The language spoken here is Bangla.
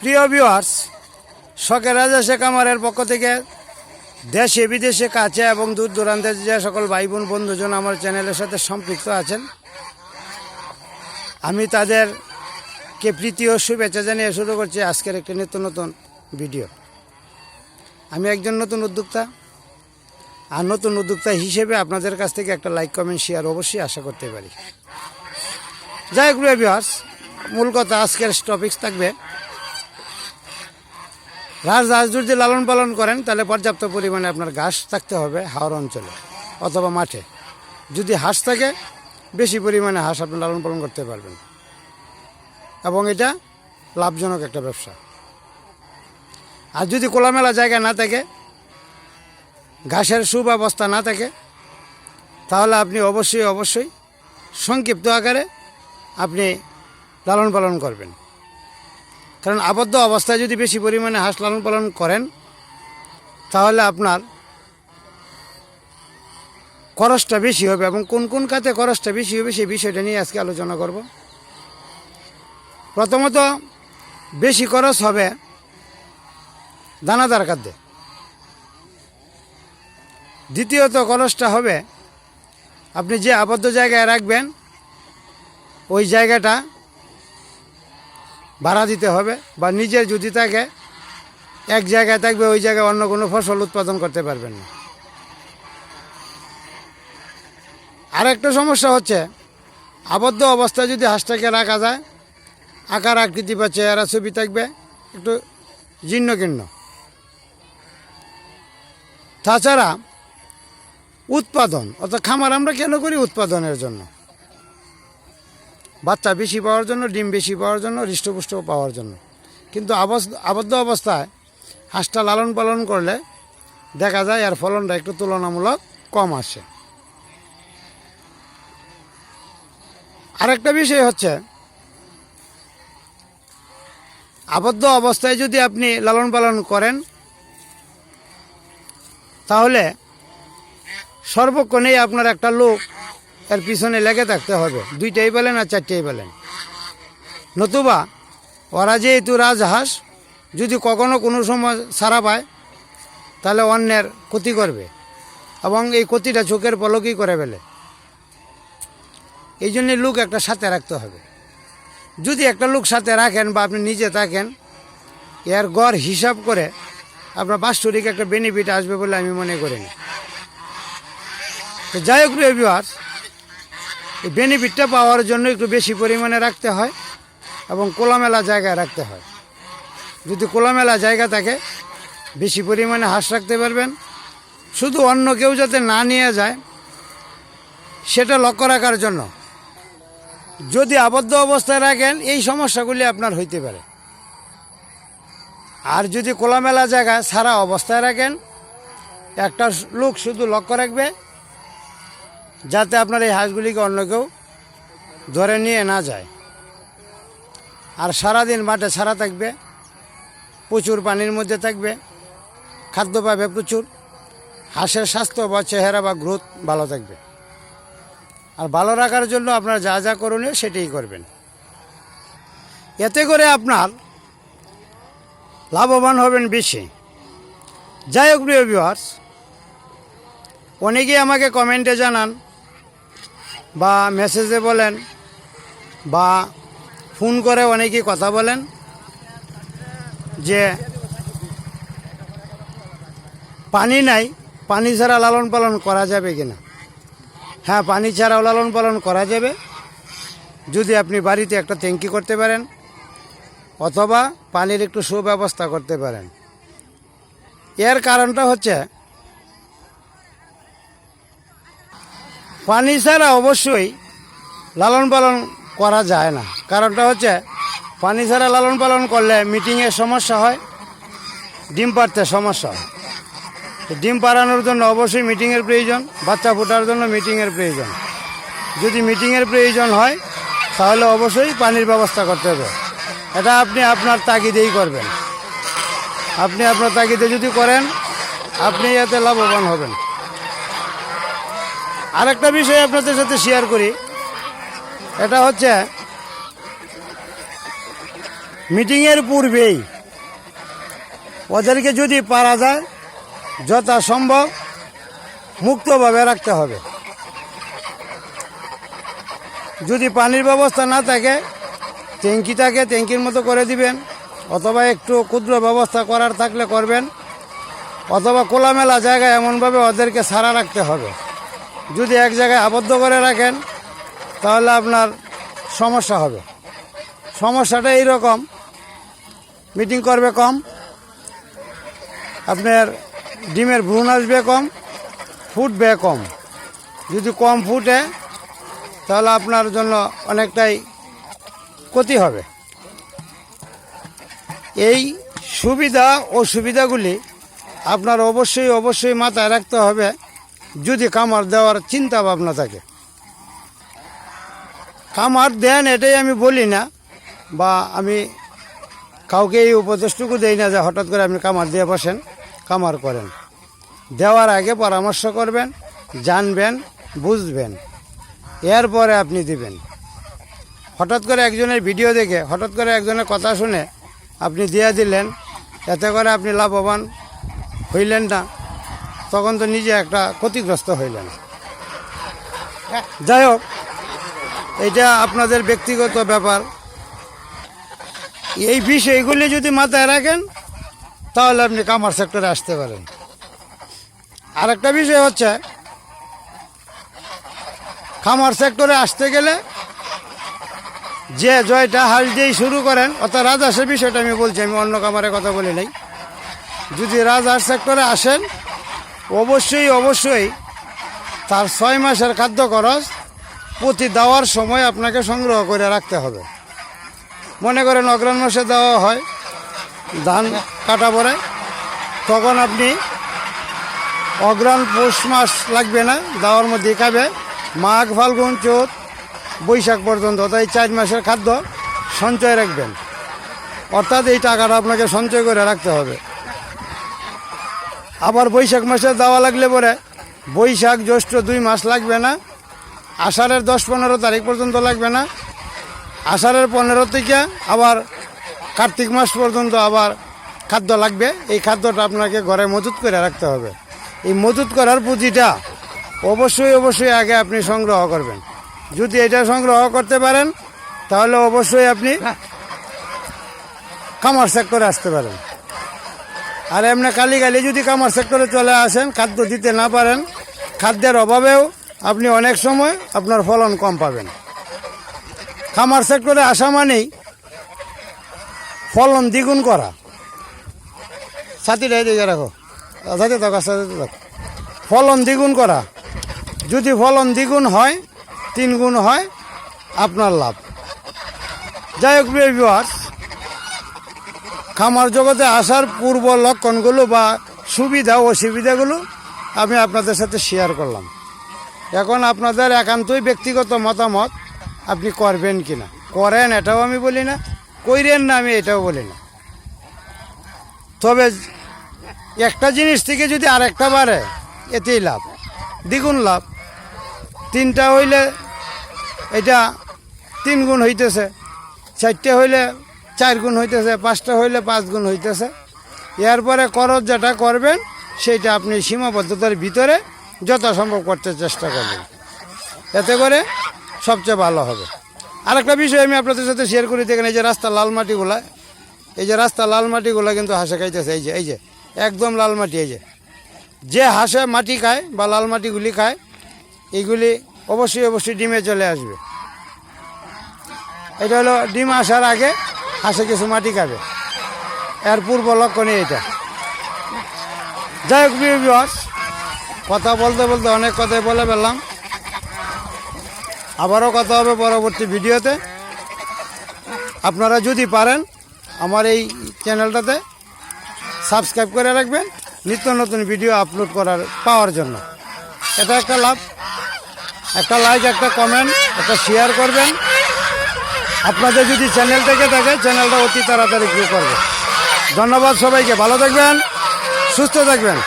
প্রিয় ভিউয়ার্স শখের রাজা শেখ আমারের পক্ষ থেকে দেশে, বিদেশে কাছে এবং দূর দূরান্তে যে সকল ভাই বোন বন্ধুজন আমার চ্যানেলের সাথে সম্পৃক্ত আছেন, আমি তাদেরকে প্রীতি ও শুভেচ্ছা জানিয়ে শুরু করছি আজকের একটি নিত্য নতুন ভিডিও আমি একজন নতুন উদ্যোক্তা, আর নতুন উদ্যোক্তা হিসেবে আপনাদের কাছ থেকে একটা লাইক কমেন্ট শেয়ার অবশ্যই আশা করতে পারি। যাই হোক ভিউয়ার্স মূল কথা আজকের টপিক্স থাকবে রাজহাঁস যদি লালন পালন করেন, তাহলে পর্যাপ্ত পরিমাণে আপনার ঘাস থাকতে হবে হাওড় অঞ্চলে অথবা মাঠে। যদি হাঁস থাকে, বেশি পরিমাণে হাঁস আপনি লালন পালন করতে পারবেন। এবং এটা লাভজনক একটা ব্যবসা। আর যদি খোলামেলা জায়গা না থাকে, ঘাসের সুব্যবস্থা না থাকে, তাহলে আপনি অবশ্যই অবশ্যই সংক্ষিপ্ত আকারে আপনি লালন পালন করবেন। কারণ আবদ্ধ অবস্থায় যদি বেশি পরিমাণে হাঁস লালন পালন করেন, তাহলে আপনার খরচটা বেশি হবে এবং কোন কোন খাতে খরচটা বেশি হবে সেই বিষয়টা নিয়ে আজকে আলোচনা করব। প্রথমত, বেশি খরচ হবে দানাদার খাদ্যে। দ্বিতীয়ত খরচটা হবে, আপনি যে আবদ্ধ জায়গায় রাখবেন, ওই জায়গাটা ভাড়া দিতে হবে বা নিজের যদি থাকে, এক জায়গায় থাকবে, ওই জায়গায় অন্য কোনো ফসল উৎপাদন করতে পারবেন না। আর একটা সমস্যা হচ্ছে, আবদ্ধ অবস্থায় যদি হাঁসটাকে রাখা যায়, আকার, আকৃতি বা চেহারা ছবি থাকবে, একটু জীর্ণ কীর্ণ তাছাড়া উৎপাদন, অর্থাৎ খামার আমরা কেন করি উৎপাদনের জন্য? বাচ্চা বেশি পাওয়ার জন্য, ডিম বেশি পাওয়ার জন্য, হৃষ্টপুষ্ট পাওয়ার জন্য। কিন্তু আবদ্ধ অবস্থায় হাঁসটা লালন পালন করলে দেখা যায় এর ফলনটা একটু তুলনামূলক কম আসে। আরেকটা বিষয় হচ্ছে, আবদ্ধ অবস্থায় যদি আপনি লালন পালন করেন, তাহলে সর্বক্ষণেই আপনার একটা লোক এর পিছনে লেগে থাকতে হবে। দুইটাই বলেন আর চারটেই বলেন। নতুবা, ওরা যেহেতু রাজহাঁস, যদি কখনো কোনো সময় সারা পায়, তাহলে অন্যের ক্ষতি করবে এবং এই ক্ষতিটা চোখের পলকই করে ফেলে। এই জন্যে লোক একটা সাথে রাখতে হবে। যদি একটা লোক সাথে রাখেন বা আপনি নিজে থাকেন, এর গড় হিসাব করে আপনার বাস্তবিক একটা বেনিফিট আসবে বলে আমি মনে করি না। তো যাই হোক ভিউয়ার্স এই বেনিফিটটা পাওয়ার জন্য একটু বেশি পরিমাণে রাখতে হয় এবং কোলামেলা জায়গায় রাখতে হয়। যদি কোলামেলা জায়গা থাকে, বেশি পরিমাণে হাঁস রাখতে পারবেন। শুধু অন্য কেউ যাতে না নিয়ে যায়, সেটা লক্ষ্য রাখার জন্য। যদি আবদ্ধ অবস্থায় রাখেন, এই সমস্যাগুলি আপনার হইতে পারে। আর যদি কোলামেলা জায়গা সারা অবস্থায় রাখেন, একটা লোক শুধু লক্ষ্য রাখবে যাতে আপনার এই হাঁসগুলিকে অন্য কেউ ধরে নিয়ে না যায়। আর সারাদিন মাঠে ছাড়া থাকবে, প্রচুর পানির মধ্যে থাকবে, খাদ্য পাবে প্রচুর, হাঁসের স্বাস্থ্য বা চেহারা বা গ্রোথ ভালো থাকবে। আর ভালো রাখার জন্য আপনার যা যা করণীয় সেটাই করবেন। এতে করে আপনার লাভবান হবেন বেশি। যাই হোক প্রিয় ভিউয়ার্স অনেকেই আমাকে কমেন্টে জানান বা মেসেজে বলেন বা ফোন করে অনেকেই কথা বলেন যে পানি নাই, পানি ছাড়া লালন পালন করা যাবে কিনা? হ্যাঁ পানি ছাড়াও লালন পালন করা যাবে। যদি আপনি বাড়িতে একটা ট্যাঙ্কি করতে পারেন অথবা পানির একটু সুব্যবস্থা করতে পারেন। এর কারণটা হচ্ছে পানি ছাড়া অবশ্যই লালন পালন করা যায় না। কারণটা হচ্ছে, পানি ছাড়া লালন পালন করলে মিটিংয়ের সমস্যা হয়, ডিম পাড়তে সমস্যা হয়। ডিম পাড়ানোর জন্য অবশ্যই মিটিংয়ের প্রয়োজন, বাচ্চা ফোটার জন্য মিটিংয়ের প্রয়োজন। যদি মিটিংয়ের প্রয়োজন হয়, তাহলে অবশ্যই পানির ব্যবস্থা করতে হবে। এটা আপনি আপনার তাগিদেই করবেন। আপনি আপনার তাগিদে যদি করেন, আপনি এতে লাভবান হবেন। আরেকটা বিষয় আপনাদের সাথে শেয়ার করি। এটা হচ্ছে মিটিংয়ের পূর্বেই ওদেরকে যদি পারা যায়, যথাসম্ভব মুক্তভাবে রাখতে হবে। যদি পানির ব্যবস্থা না থাকে, ট্যাঙ্কি থাকে, ট্যাঙ্কির মতো করে দিবেন, অথবা একটু ক্ষুদ্র ব্যবস্থা করার থাকলে করবেন, অথবা খোলামেলা জায়গায় এমনভাবে ওদেরকে সারা রাখতে হবে। যদি এক জায়গায় আবদ্ধ করে রাখেন, তাহলে আপনার সমস্যা হবে। সমস্যাটা এইরকম মিটিং করবে কম, আপনার ডিমের ভ্রূণ আসবে কম, ফুটবে কম। যদি কম ফুটে, তাহলে আপনার জন্য অনেকটাই ক্ষতি হবে। এই সুবিধা ও সুবিধাগুলি আপনার অবশ্যই অবশ্যই মাথায় রাখতে হবে। যদি কামার দেওয়ার চিন্তা ভাবনা থাকে। কামার দেন এটাই আমি বলি না, বা আমি কাউকে এই উপদেশটুকু দেই না যে হঠাৎ করে আপনি কামার দিয়ে বসেন, কামার করেন। দেওয়ার আগে পরামর্শ করবেন, জানবেন, বুঝবেন। এরপরে আপনি দিবেন। হঠাৎ করে একজনের ভিডিও দেখে, হঠাৎ করে একজনের কথা শুনে আপনি দিয়ে দিলেন, এতে করে আপনি লাভবান হইলেন না। তখন তো নিজে একটা ক্ষতিগ্রস্ত হইলেন। যাই হোক, এটা আপনাদের ব্যক্তিগত ব্যাপার। এই বিষয়গুলি যদি মাথায় রাখেন, তাহলে আপনি কামার সেক্টরে আসতে পারেন। আর একটা বিষয় হচ্ছে খামার সেক্টরে আসতে গেলে যে জয়টা হাল দিয়েই শুরু করেন, অর্থাৎ রাজহাঁসের বিষয়টা আমি বলছি, আমি অন্য কামারের কথা বলি নাই। যদি রাজহাঁস সেক্টরে আসেন অবশ্যই অবশ্যই। তার ছয় মাসের খাদ্য খরচ প্রতি দেওয়ার সময় আপনাকে সংগ্রহ করে রাখতে হবে। মনে করেন অগ্রাণ মাসে দেওয়া হয়, ধান কাটা পরে, তখন আপনি অগ্রাণ পৌষ মাস লাগবে না, দেওয়ার মধ্যে খাবে মাঘ, ফাল্গুন, চোত, বৈশাখ পর্যন্ত, তাই চার মাসের খাদ্য সঞ্চয় রাখবেন। অর্থাৎ এই টাকাটা আপনাকে সঞ্চয় করে রাখতে হবে। আবার বৈশাখ মাসে দেওয়া লাগলে পরে বৈশাখ জ্যৈষ্ঠ দুই মাস লাগবে না। আষাঢ়ের দশ পনেরো তারিখ পর্যন্ত লাগবে না। আষাঢ়ের পনেরো থেকে আবার কার্তিক মাস পর্যন্ত আবার খাদ্য লাগবে। এই খাদ্যটা আপনাকে ঘরে মজুত করে রাখতে হবে। এই মজুত করার পুঁজিটা অবশ্যই অবশ্যই আগে আপনি সংগ্রহ করবেন। যদি এটা সংগ্রহ করতে পারেন তাহলে অবশ্যই আপনি কামার সেক্টরে আসতে পারেন। আর এমনি কালি কালি যদি কামার সেক্টরে চলে আসেন, খাদ্য দিতে না পারেন, খাদ্যের অভাবেও আপনি অনেক সময় আপনার ফলন কম পাবেন। খামার সেক্টরে আসা মানেই ফলন দ্বিগুণ করা। সাথীটা এদিকে রাখো সাথে থাকো সাথে থাকো ফলন দ্বিগুণ করা। যদি ফলন দ্বিগুণ হয়, তিন গুণ হয়, আপনার লাভ। যাই হোক ভিউয়ার্স খামার জগতে আসার পূর্ব লক্ষণগুলো বা সুবিধা অসুবিধাগুলো আমি আপনাদের সাথে শেয়ার করলাম। এখন আপনাদের একান্তই ব্যক্তিগত মতামত আপনি করবেন কি না? করেন এটাও আমি বলি না, কইরেন না আমি এটাও বলি না। তবে একটা জিনিস থেকে যদি আরেকটা বাড়ে, এতেই লাভ। দ্বিগুণ লাভ। তিনটা হইলে এটা তিন গুণ হইতেছে, চারটে হইলে চার গুণ হইতেছে, পাঁচটা হইলে পাঁচ গুণ হইতেছে। এরপরে খরচ যেটা করবেন, সেইটা আপনি সীমাবদ্ধতার ভিতরে যথাসম্ভব করতে চেষ্টা করবেন। এতে করে সবচেয়ে ভালো হবে। আরেকটা বিষয় আমি আপনাদের সাথে শেয়ার করি, দেখেন এই যে রাস্তা লাল মাটিগুলা, এই যে রাস্তা লাল মাটিগুলা কিন্তু হাসে খাইতেছে, এই যে এই যে, একদম লাল মাটি, এই যে। যে হাসে মাটি খায় বা লাল মাটিগুলি খায় এইগুলি অবশ্যই অবশ্যই ডিমে চলে আসবে। এটা হলো ডিম আসার আগে হাঁসে কিছু মাটি খাবে। এর পূর্ব লক্ষণই এটা। যাই হোক বিবাস কথা বলতে বলতে অনেক কথাই বলে ফেললাম। আবারও কথা হবে পরবর্তী ভিডিওতে। আপনারা যদি পারেন আমার এই চ্যানেলটাতে সাবস্ক্রাইব করে রাখবেন, নিত্য নতুন ভিডিও আপলোড করার, পাওয়ার জন্য। এটা একটা লাভ, একটা লাইক একটা কমেন্ট একটা শেয়ার করবেন। আপনাদের যদি চ্যানেল থেকে থাকে চ্যানেলটা অতি তাড়াতাড়ি করবে। ধন্যবাদ সবাইকে, ভালো থাকবেন, সুস্থ থাকবেন।